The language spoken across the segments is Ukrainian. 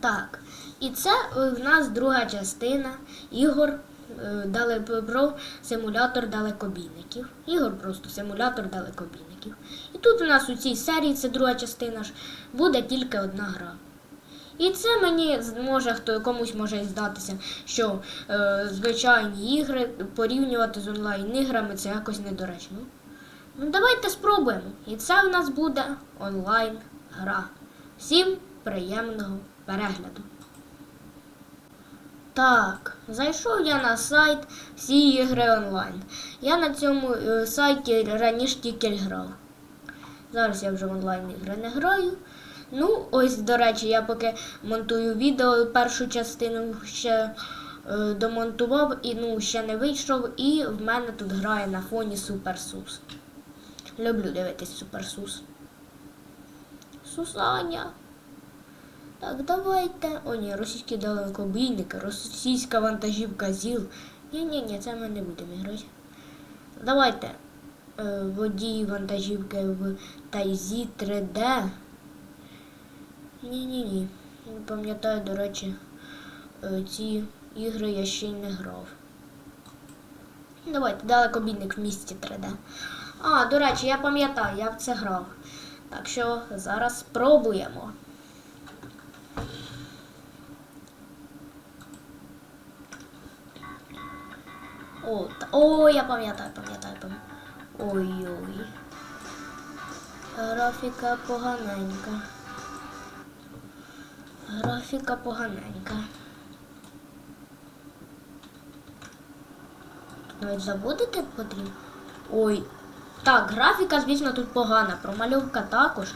Так, і це е, в нас друга частина ігор е, про симулятор далекобійників. Ігор просто симулятор далекобійників. І тут у нас у цій серії, це друга частина ж, буде тільки одна гра. І це мені може хто комусь може здатися, що е, звичайні ігри порівнювати з онлайн-іграми це якось недоречно. Ну давайте спробуємо. І це в нас буде онлайн гра. Всім приємного перегляду. Так, зайшов я на сайт всі ігри онлайн. Я на цьому е, сайті раніше тільки грав. Зараз я вже в онлайн ігри не граю. Ну, ось, до речі, я поки монтую відео, першу частину ще е, домонтував і ну, ще не вийшов, і в мене тут грає на фоні Суперсус. Люблю дивитись Суперсус. Сусаня. Так, давайте. О, ні, російські далекобійники, російська вантажівка ЗІЛ. Ні-ні-ні, це ми не будемо грати. Давайте. Е, водій вантажівки в Тайзі 3D. Ні-ні-ні. Не пам'ятаю, до речі, е, ці ігри я ще й не грав. Давайте, далекобійник в місті 3D. А, до речі, я пам'ятаю, я в це грав. Так що зараз спробуємо. О, я пам'ятаю, пам'ятаю, пам'ятаю. Ой-ой. Графіка поганенька. Графіка поганенька. Навіть заводити потрібно. Ой. Так, графіка, звісно, тут погана. Промальовка також.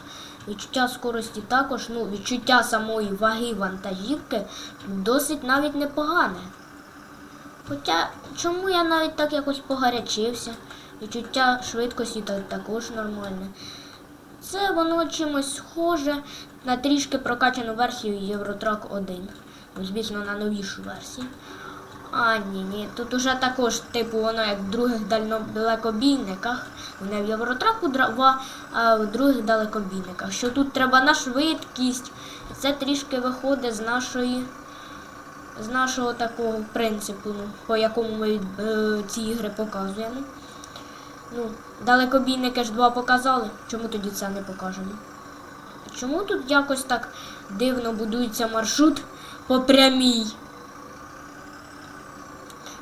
Відчуття скорості також. Ну, відчуття самої ваги вантажівки досить навіть непогане. Хоча чому я навіть так якось погарячився? Відчуття швидкості та- також нормальне. Це воно чимось схоже на трішки прокачану версію Євротрак 1. Ну, звісно, на новішу версію. А, ні, ні. Тут уже також, типу, воно як в других далекобійниках. Не в Євротраку 2, а в других далекобійниках. Що тут треба на швидкість. Це трішки виходить з нашої з нашого такого принципу, ну, по якому ми е, ці ігри показуємо. Ну, далекобійники ж два показали, чому тоді це не покажемо? Чому тут якось так дивно будується маршрут по прямій?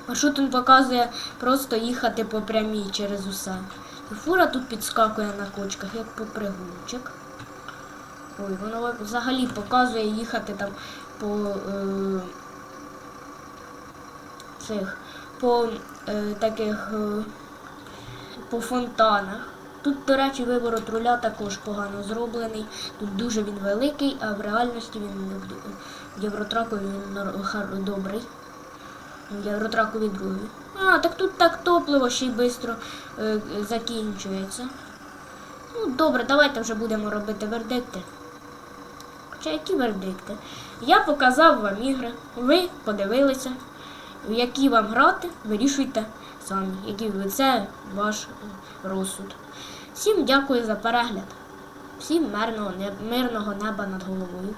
Маршрут він показує просто їхати по прямій через усе. І фура тут підскакує на кочках, як попригунчик. Ой, воно взагалі показує їхати там по е, цих, по е, таких е, по фонтанах. Тут, до речі, виворот руля також погано зроблений. Тут дуже він великий, а в реальності він в- в Євротраку він добрий. В Євротракові другий. А, так тут так топливо ще й швидко е, закінчується. Ну, добре, давайте вже будемо робити вердикти. Хоча які вердикти? Я показав вам ігри, ви подивилися, в які вам грати, вирішуйте самі, який ви це ваш е, розсуд. Всім дякую за перегляд. Всім мирного, мирного неба над головою.